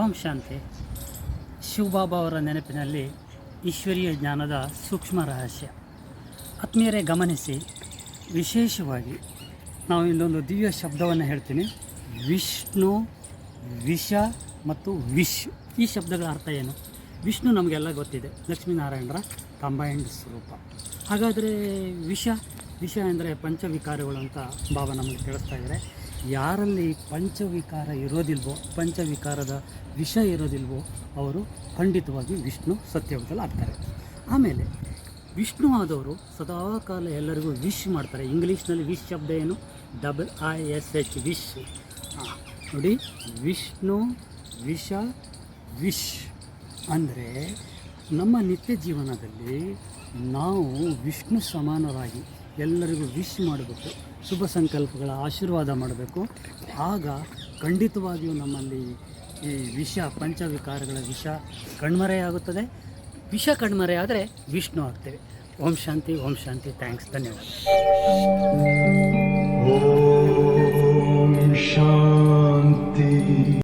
ಓಂ ಶಾಂತಿ. ಶಿವಬಾಬಾ ಅವರ ನೆನಪಿನಲ್ಲಿ ಈಶ್ವರೀಯ ಜ್ಞಾನದ ಸೂಕ್ಷ್ಮ ರಹಸ್ಯ. ಆತ್ಮೀಯರೇ ಗಮನಿಸಿ, ವಿಶೇಷವಾಗಿ ನಾವು ಇನ್ನೊಂದು ದಿವ್ಯ ಶಬ್ದವನ್ನು ಹೇಳ್ತೀನಿ. ವಿಷ್ಣು, ವಿಷ ಮತ್ತು ವಿಶ್ ಈ ಶಬ್ದಗಳ ಅರ್ಥ ಏನು? ವಿಷ್ಣು ನಮಗೆಲ್ಲ ಗೊತ್ತಿದೆ. ಲಕ್ಷ್ಮೀನಾರಾಯಣರ ಕಂಬೈಂಡ್ ಸ್ವರೂಪ. ಹಾಗಾದರೆ ವಿಷ ವಿಷ ಅಂದರೆ ಪಂಚವಿಕಾರಗಳು ಅಂತ ಭಾವ ನಮಗೆ ತಿಳಿಸ್ತಾ ಇದ್ದಾರೆ. ಯಾರಲ್ಲಿ ಪಂಚವಿಕಾರ ಇರೋದಿಲ್ವೋ, ಪಂಚವಿಕಾರದ ವಿಷ ಇರೋದಿಲ್ವೋ, ಅವರು ಖಂಡಿತವಾಗಿ ವಿಷ್ಣು ಸತ್ಯವಾದಲ್ಲಿ ಆಗ್ತಾರೆ. ಆಮೇಲೆ ವಿಷ್ಣು ಆದವರು ಸದಾಕಾಲ ಎಲ್ಲರಿಗೂ ವಿಶ್ ಮಾಡ್ತಾರೆ. ಇಂಗ್ಲೀಷ್ನಲ್ಲಿ ವಿಶ್ ಶಬ್ದ ಏನು? Double I S H, wish. ನೋಡಿ, ವಿಷ್ಣು, ವಿಷ, ವಿಶ್. ಅಂದರೆ ನಮ್ಮ ನಿತ್ಯ ಜೀವನದಲ್ಲಿ ನಾವು ವಿಷ್ಣು ಸಮಾನರಾಗಿ ಎಲ್ಲರಿಗೂ ವಿಶ್ ಮಾಡಬೇಕು ಶುಭ ಸಂಕಲ್ಪಗಳ ಆಶೀರ್ವಾದ ಮಾಡಬೇಕು. ಆಗ ಖಂಡಿತವಾಗಿಯೂ ನಮ್ಮಲ್ಲಿ ಈ ವಿಷ, ಪಂಚವಿಕಾರಗಳ ವಿಷ ಕಣ್ಮರೆಯಾಗುತ್ತದೆ. ವಿಷ ಕಣ್ಮರೆಯಾದರೆ ವಿಷ್ಣು ಆಗ್ತೇವೆ. ಓಂ ಶಾಂತಿ ಓಂ ಶಾಂತಿ. ಥ್ಯಾಂಕ್ಸ್ ಧನ್ಯವಾದ.